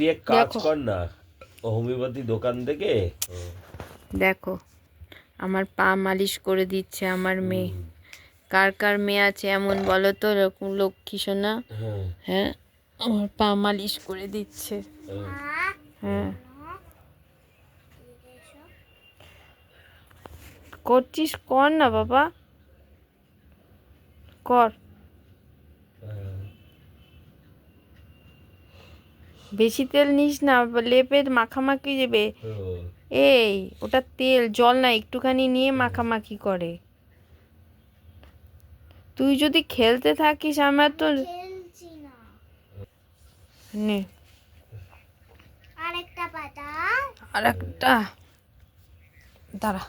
তুই এক কাজ। কর না হোমিওপ্যাথি দোকান থেকে দেখো আমার পা মালিশ করে দিচ্ছে আমার মেয়ে। কার কার মেয়ে আছে এমন বলো তো লক্ষ্মী সোনা হ্যাঁ। হ্যাঁ আমার পা মালিশ করে দিচ্ছে। হ্যাঁ। করছিস কর না বাবা। কর। বেশি তেল নিস না লেপের মাখামাখি যাবে ও, এই ওটা তেল জল না একটুখানি নিয়ে মাখামাখি করে। তুই যদি খেলতে থাকিস আমার তো নে। আরেকটা পাতা। আর একটা দাঁড়া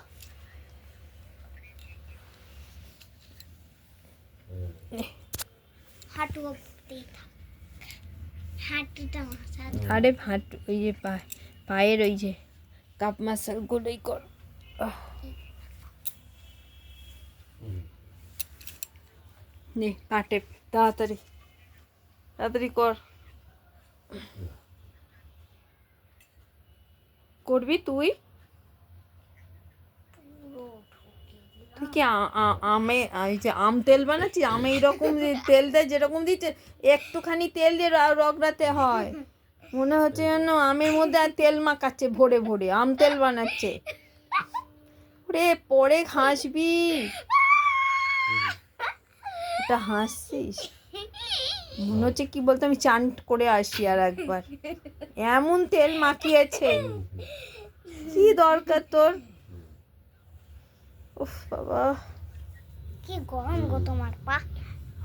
হাঁটু আরে হাট, ওই যে পা, পায়ের ওই যে কাপ মাসাল গুলোই কর। নে, পাটে, তাড়াতাড়ি তাড়াতাড়ি কর। করবি তুই? কি আমে এই যে আম তেল বানাচ্ছিস আমে এইরকম তেল দেয়, যেরকম দিচ্ছে, একটুখানি তেল দিয়ে রগড়াতে হয়। মনে হচ্ছে যেন আমের মধ্যে আর তেল মাখাচ্ছে, ভরে ভরে, আম তেল বানাচ্ছে। ওরে, পরে হাসবি এটা হাসছিস? মনে হচ্ছে কি বলতো, আমি চান করে আসি আর একবার। এমন তেল মাখিয়েছে। কি দরকার তোর? উফ বাবা। কি গরম গো তোমার পা।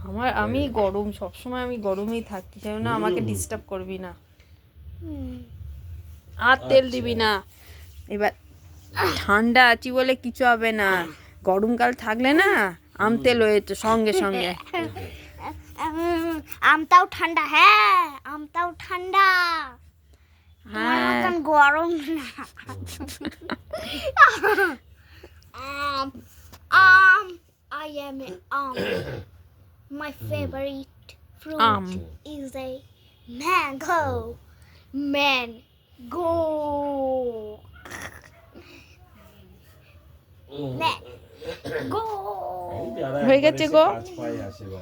আমার আমি গরম সবসময় আমি গরমেই থাকতে চাই না আমাকে ডিস্টার্ব করবি না। আর তেল দিবি না। এবার ঠান্ডা আছি বলে কিছু হবে না। গরমকাল থাকলে না আম তেল হয়েছে সঙ্গে সঙ্গে। আমটাও ঠান্ডা হ্যাঁ আমটাও ঠান্ডা। হ্যাঁ। গরম না। I am an um. My favorite fruit um is a mango. Mango. Mango. এই যারা হয়ে একবার গেছে এসে গো? কাজ পায় আসে বাবা।